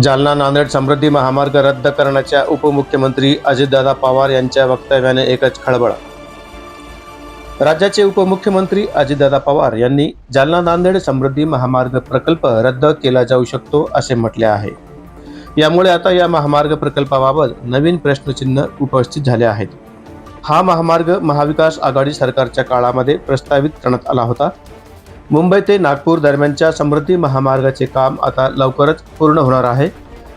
जालना नांदेड समृद्धी महामार्ग रद्द करण्याच्या उपमुख्यमंत्री अजितदादा पवार यांच्या वक्तव्याने एकच खळबळ. राज्याचे उपमुख्यमंत्री अजितदादा पवार यांनी जालना नांदेड समृद्धी महामार्ग प्रकल्प रद्द केला जाऊ शकतो असे म्हटले आहे. यामुळे आता या महामार्ग प्रकल्पाबाबत नवीन प्रश्नचिन्ह उपस्थित झाले आहेत. हा महामार्ग महाविकास आघाडी सरकारच्या काळामध्ये प्रस्तावित करण्यात आला होता. मुंबई ते नागपूर दरम्यानच्या समृद्धी महामार्गाचे काम आता लवकरच पूर्ण होणार आहे.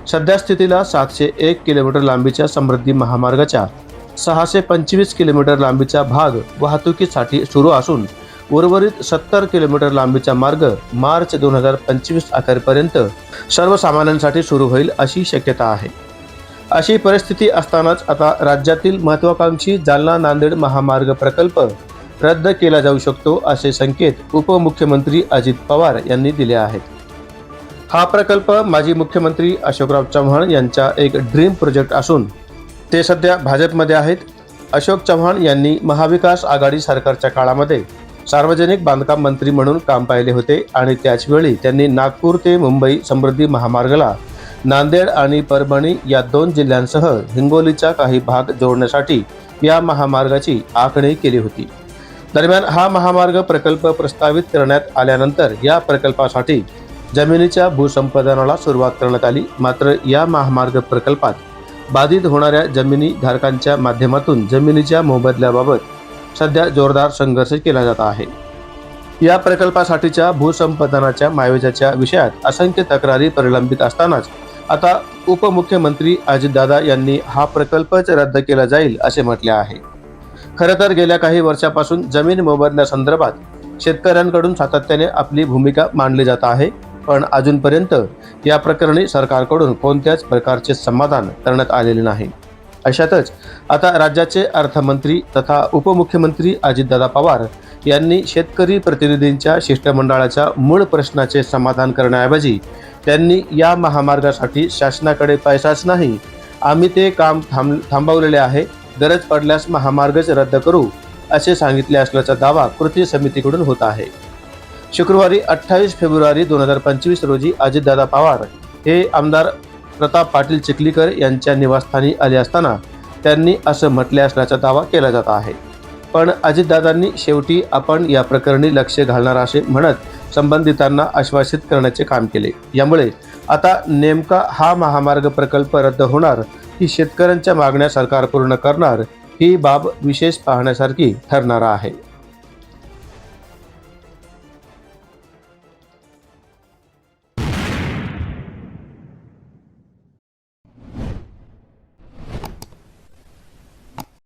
सध्या स्थितीला सातशे एक किलोमीटर लांबीच्या समृद्धी महामार्गाच्या सहाशे पंचवीस किलोमीटर लांबीचा भाग वाहतुकीसाठी सुरू असून उर्वरित सत्तर किलोमीटर लांबीचा मार्ग मार्च दोन हजार पंचवीस अखेरपर्यंत सर्वसामान्यांसाठी सुरू होईल अशी शक्यता आहे. अशी परिस्थिती असतानाच आता राज्यातील महत्वाकांक्षी जालना नांदेड महामार्ग प्रकल्प रद्द केला जाऊ शकतो असे संकेत उपमुख्यमंत्री अजित पवार यांनी दिले आहेत. हा प्रकल्प माजी मुख्यमंत्री अशोकराव चव्हाण यांचा एक ड्रीम प्रोजेक्ट असून ते सध्या भाजपमध्ये आहेत. अशोक चव्हाण यांनी महाविकास आघाडी सरकारच्या काळामध्ये सार्वजनिक बांधकाम मंत्री म्हणून काम पाहिले होते आणि त्याचवेळी त्यांनी नागपूर ते मुंबई समृद्धी महामार्गाला नांदेड आणि परभणी या दोन जिल्ह्यांसह हिंगोलीचा काही भाग जोडण्यासाठी या महामार्गाची आखणी केली होती. दरम्यान हा महामार्ग प्रकल्प प्रस्तावित करण्यात आल्यानंतर या प्रकल्पासाठी जमिनीच्या भूसंपादनाला सुरुवात करण्यात आली. मात्र या महामार्ग प्रकल्पात बाधित होणाऱ्या जमिनी धारकांच्या माध्यमातून जमिनीच्या मोबदल्याबाबत सध्या जोरदार संघर्ष केला जात आहे. या प्रकल्पासाठीच्या भूसंपादनाच्या मायवेजाच्या विषयात असंख्य तक्रारी प्रलंबित असतानाच आता उपमुख्यमंत्री अजितदादा यांनी हा प्रकल्पच रद्द केला जाईल असे म्हटले आहे. खरं तर गेल्या काही वर्षापासून जमीन मोबदल्यासंदर्भात शेतकऱ्यांकडून सातत्याने आपली भूमिका मांडली जात आहे. पण अजूनपर्यंत या प्रकरणी सरकारकडून कोणत्याच प्रकारचे समाधान करण्यात आलेले नाही. अशातच आता राज्याचे अर्थमंत्री तथा उपमुख्यमंत्री अजितदादा पवार यांनी शेतकरी प्रतिनिधींच्या शिष्टमंडळाच्या मूळ प्रश्नाचे समाधान करण्याऐवजी त्यांनी या महामार्गासाठी शासनाकडे पैसाच नाही आम्ही ते काम थांब थांबवलेले आहे. गरज पडल्यास महामार्गच रद्द करू असे सांगितले असल्याचा दावा कृती समितीकडून होत आहे. शुक्रवारी अठ्ठावीस फेब्रुवारी दोन हजार पंचवीस रोजी अजितदादा पवार हे आमदार प्रताप पाटील चिखलीकर यांच्या निवासस्थानी आले असताना त्यांनी असं म्हटले असल्याचा दावा केला जात आहे. पण अजितदादांनी शेवटी आपण या प्रकरणी लक्ष घालणार असे म्हणत संबंधितांना आश्वासित करण्याचे काम केले. यामुळे आता नेमका हा महामार्ग प्रकल्प रद्द होणार की शेतकऱ्यांच्या मागण्या सरकार पूर्ण करणार ही बाब विशेष पाहण्यासारखी ठरणार आहे.